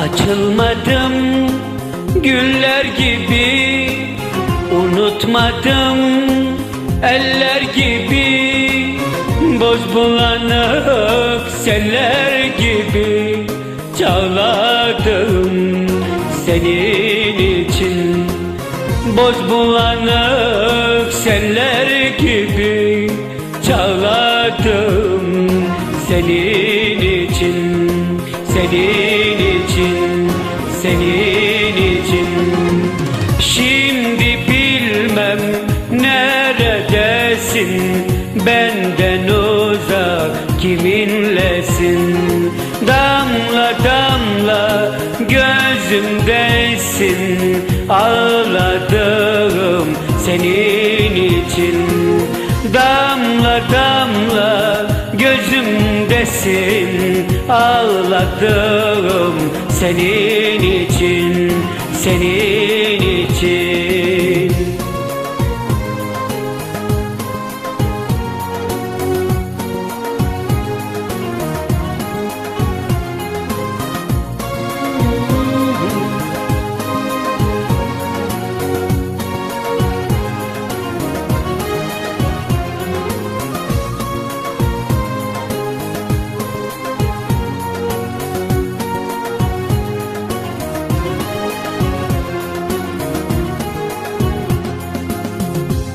Açılmadım güller gibi Unutmadım eller gibi. Boz bulanık seller gibi Çağladım senin için. Boz bulanık seller gibi Çağladım senin Senin için. Şimdi bilmem neredesin Benden uzak kiminlesin? Damla damla gözümdesin Ağladım senin için. Damla damla gözümdesin Ağladım senin için Senin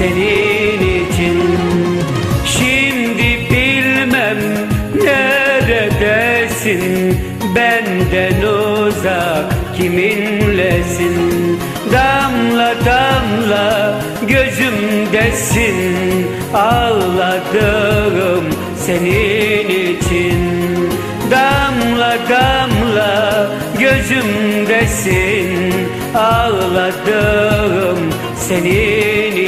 Senin için. Şimdi bilmem neredesin Benden uzak kiminlesin? Damla damla gözümdesin Ağladım senin için. Damla damla gözümdesin Ağladım senin